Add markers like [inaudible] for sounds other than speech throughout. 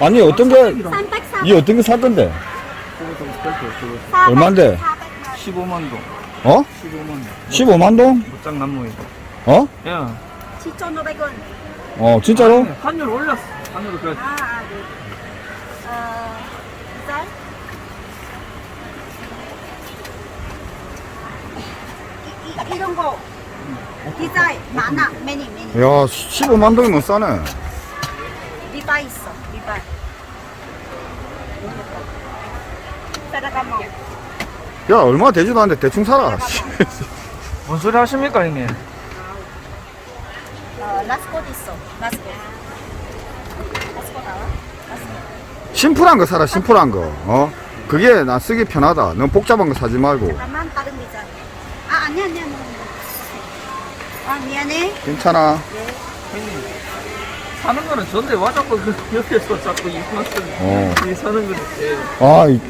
아니 어떤 게, 300, 이 어떤 게 살 건데? 그거 좀 그렇게 그거 400. 얼만데? 15만 동. 어? 15만 동. 15만 동? 못장 남무에서. 어? 야. 7,500원. 어 진짜로? 환율 올렸어. 환율 그 아, 아, 네. 어, 이달? 이, 이, 이런 거 디자인 많아, 매니, 매니. 야 15만 동이면 싸네 리바이 있어. 야 얼마 되지도 않는데 대충 사라 뭔 소리 하십니까 형님? 어, 라스코도 있어, 라스코. 라스코 나와? 라스코. 심플한 거 사라 심플한 거 어? 그게 나 쓰기 편하다 너무 복잡한 거 사지 말고 잠깐만, 다른 디자인. 아, 아니야, 아니야, 아니야. 아, 미안해. 괜찮아. 사는 거는 전데 와 자꾸 그 옆에서 자꾸 이만큼 어. 이 사는 거는 예. 아 이-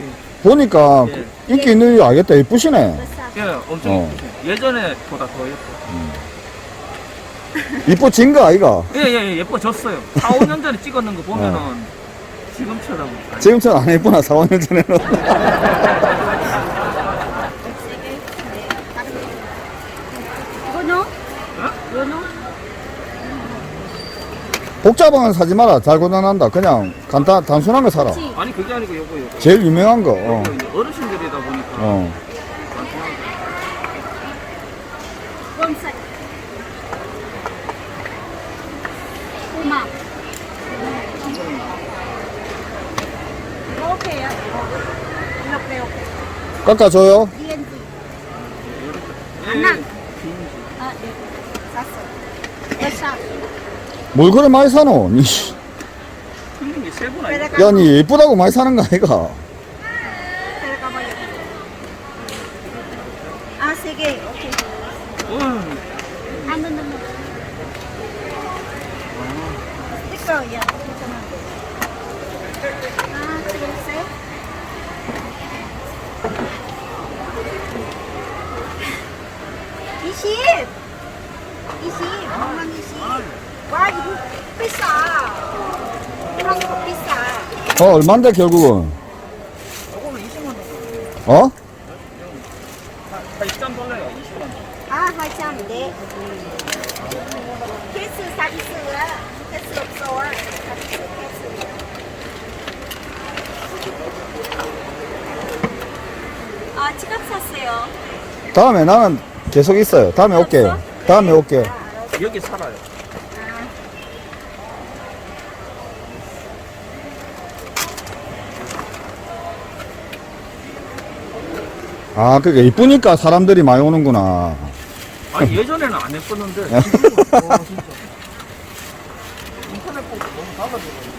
보니까 예. 인기 있는 줄 알겠다 이쁘시네? 예, 엄청 어. 예쁘죠. 예전에 보다 더 예뻐. 이뻐진 거 아이가 예, 예, 예, 예뻐졌어요. 4, 5년 전에 찍었는 거 보면은 지금처럼 아니, 지금처럼 안 예쁘나 4, 5년 전에는 [laughs] 네, 다른 거. 이거는? 이거는? 복잡한 건 사지 마라 잘 고장난다 그냥 간단 단순한 거 사라 그치? 아니 그게 아니고 요거 요거. 제일 유명한 거 어. 요거 이제 어르신들이다 보니까 어. 원색. 꼬마. 오케이요. 이렇게, 이렇게. 깎아줘요 D&D. 예, 하나. 예. 아, 네. 샀어. 뭘 그래 많이 사노 니 씨. 형님 이게 세분 아니야? 따라가. 야, 니 예쁘다고 많이 사는 거 아이가? 따라가 봐요. 아, 세 개. 오케이. 어, 아, no, no, no. 스티커 야. 괜찮아. 아, 초록색. 이십! 이십! 엄마 이십! 와, 이거 비싸! 거 비싸! 어, 얼만데, 결국은? 요거는 20만 원. 어? 다 입장 벌레요. 20만 원. 아, 하참, 네. 캐스 서비스야. 캐스 없어. 서비스, 캐스. 아, 지갑 샀어요. 다음에 나는 계속 있어요. 다음에 올게요. 다음에 올게요. 아. 여기 살아요. 아, 그게 이쁘니까 사람들이 많이 오는구나. 아니 예전에는 안 예뻤는데 지금은 와 진짜. 인터넷 보고 너무 작아져가지고.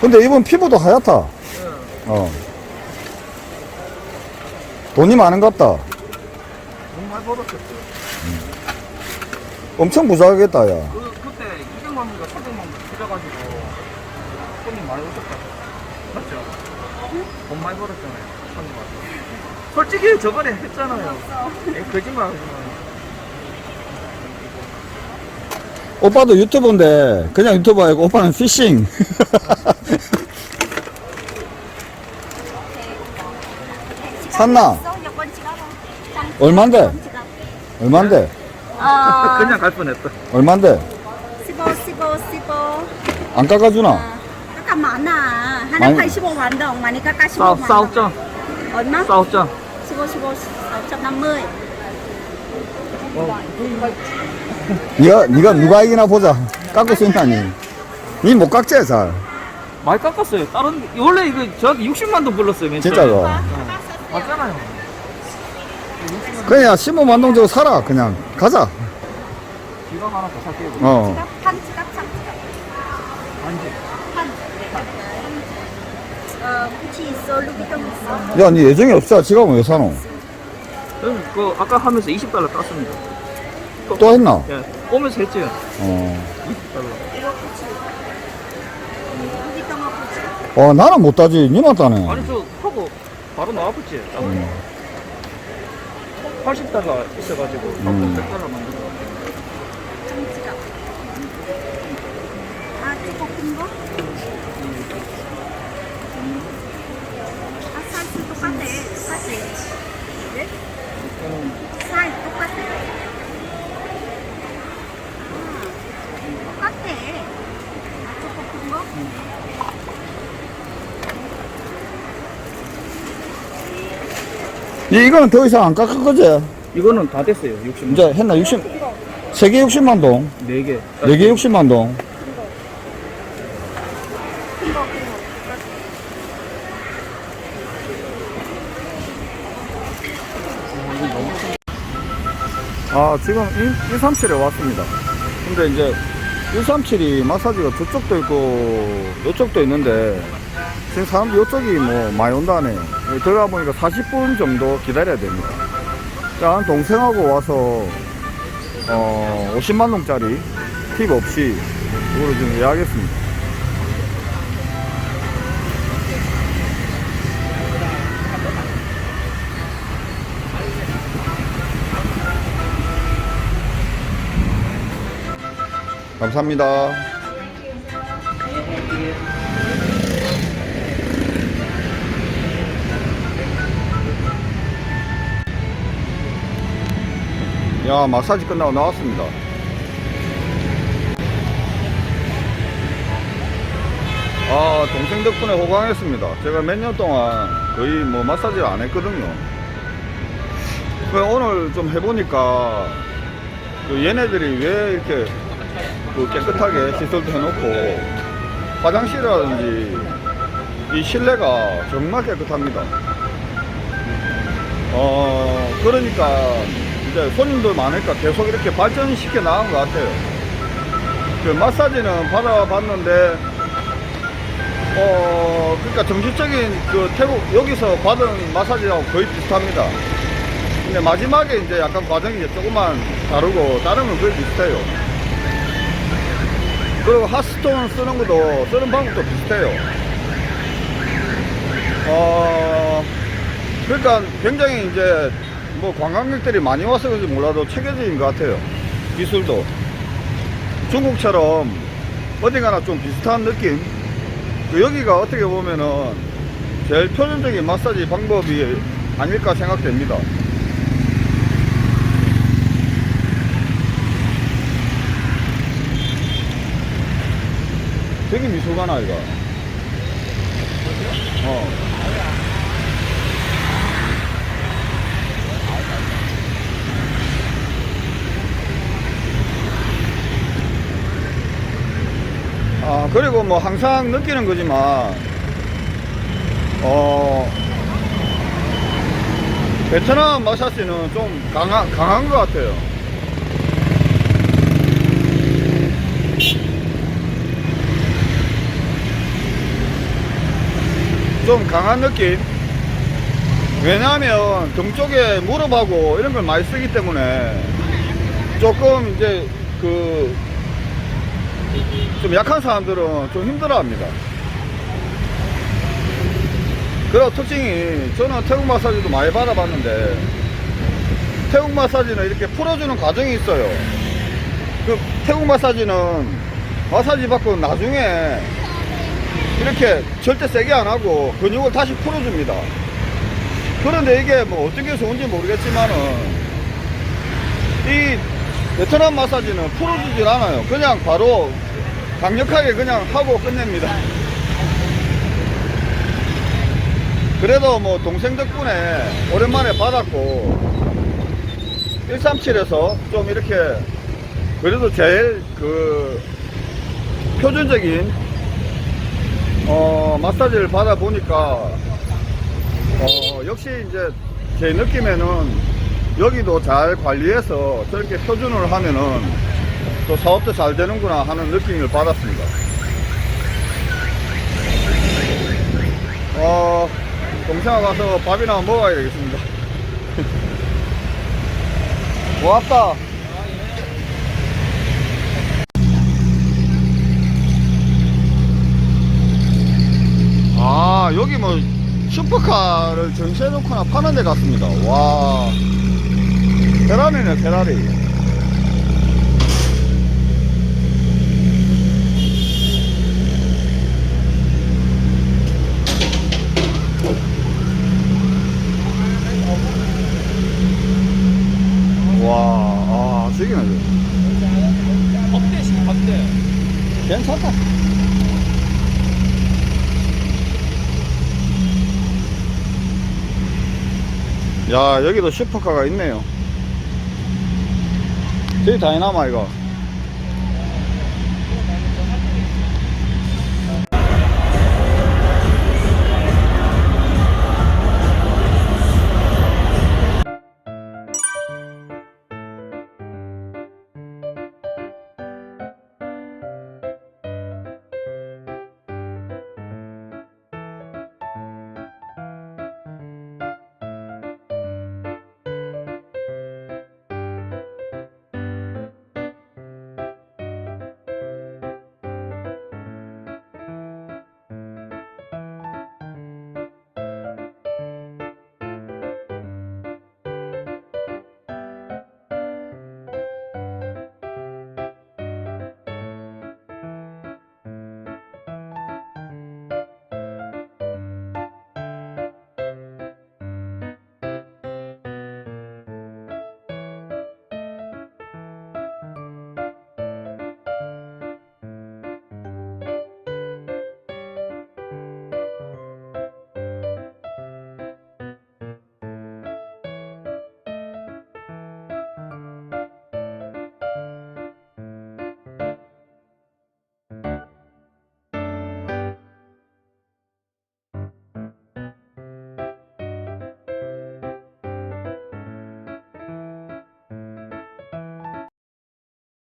근데 이분 피부도 하얗다. 예. 어. 돈이 많은갑다. 너무 많이 벌었었어요. 엄청 부자겠다, 야. 그, 그때 200만 원인가 300만 원 들여가지고 손님 많이 오셨다. 맞죠? 돈 많이 벌었잖아요. 손님 와서. [laughs] 솔직히 저번에 했잖아요. 에이, 거짓말 하지 마. 오빠도 유튜버인데, 그냥 유튜버 아니고 오빠는 피싱. 샀나? 얼만데? 얼만데? 어, 그냥 갈 뻔했다. 얼만데? 15, 15, 15. 안 깎아주나? 아, 깎아 많아. 하나 많이- 85만 동, 많이 깎아 싸, 15만 동. 싸웠죠? 얼마? 싸웠죠? 15, 15, 450. 니가, 니가 누가 이기나 보자. 깎을 수 있나, 니? 니 못 깎지, 잘. 많이 깎았어요. 다른, 원래 이거 저한테 60만 동 불렀어요. 맨 진짜로. 처음에. 맞잖아요. 그냥 15만 동 주고 살아, 그냥. 가자. 지갑 하나 더 살게요. 어. 지갑, 한 지갑, 상 지갑. 반지. 한. 어, 야, 니 예정이 없어. 지갑은 왜 사노? 저는 그 아까 하면서 20달러 땄습니다. 또 했나? 예, 오면서 했죠. 어. 20달러. 이거 어, 굳이. 나는 못 따지. 니만 따네. 아니, 저 하고 바로 나왔지. 음. 80달러 있어가지고 음. 100달러 만들어. 장지가. 아, 조금 큰 거? 네? 사이 똑같아. 아, 똑같아. 나초 볶은 거? 이- 이거는 더 이상 안 깎을 거지? 이거는 다 됐어요. 60만 이제 했나? 60, 세개 60만 동, 4개. 네개 60만 동. 아, 지금 137에 왔습니다. 근데 이제 137이 마사지가 저쪽도 있고 이쪽도 있는데 지금 사람들 이쪽이 뭐 많이 온다네. 여기 들어가 보니까 40분 정도 기다려야 됩니다. 자, 동생하고 와서 어, 50만 동짜리 팁 없이 이거를 지금 예약했습니다. 감사합니다. 야, 마사지 끝나고 나왔습니다. 아, 동생 덕분에 호강했습니다. 제가 몇 년 동안 거의 뭐 마사지를 안 했거든요. 그 오늘 좀 해보니까 그 얘네들이 왜 이렇게 그 깨끗하게 시설도 해놓고 화장실이라든지 이 실내가 정말 깨끗합니다. 어, 그러니까 이제 손님들 많으니까 계속 이렇게 발전시켜 나간 것 같아요. 그 마사지는 받아봤는데 어, 그러니까 정신적인 그 태국 여기서 받은 마사지하고 거의 비슷합니다. 근데 마지막에 이제 약간 과정이 조금만 다르고 다른 건 거의 비슷해요. 그리고 핫스톤 쓰는 것도 쓰는 방법도 비슷해요. 어, 그러니까 굉장히 이제 뭐 관광객들이 많이 와서 그런지 몰라도 체계적인 것 같아요. 기술도. 중국처럼 어디 가나 좀 비슷한 느낌? 그 여기가 어떻게 보면은 제일 표준적인 마사지 방법이 아닐까 생각됩니다. 되게 미술관 아이가. 어. 아, 그리고 뭐 항상 느끼는 거지만, 어, 베트남 마사지는 좀 강한, 강한 것 같아요. 좀 강한 느낌? 왜냐하면 등 쪽에 무릎하고 이런 걸 많이 쓰기 때문에 조금 이제 그 좀 약한 사람들은 좀 힘들어 합니다. 그런 특징이 저는 태국 마사지도 많이 받아봤는데 태국 마사지는 이렇게 풀어주는 과정이 있어요. 그 태국 마사지는 마사지 받고 나중에 이렇게 절대 세게 안 하고 근육을 다시 풀어줍니다. 그런데 이게 뭐 어떻게 좋은지 모르겠지만은 이 베트남 마사지는 풀어주질 않아요. 그냥 바로 강력하게 그냥 하고 끝냅니다. 그래도 뭐 동생 덕분에 오랜만에 받았고 137에서 좀 이렇게 그래도 제일 그 표준적인 어 마사지를 받아 보니까 어 역시 이제 제 느낌에는 여기도 잘 관리해서 저렇게 표준을 하면은 또 사업도 잘 되는구나 하는 느낌을 받았습니다. 어, 동생아 가서 밥이나 먹어야 되겠습니다. [laughs] 고맙다. 아, 여기 뭐 슈퍼카를 전시해놓거나 파는 데 같습니다. 와. 페라리네, 페라리. 와, 아, 죽이네, 이거. 업대식 업대. 괜찮다. 야 여기도 슈퍼카가 있네요. 저기 다이나마 이거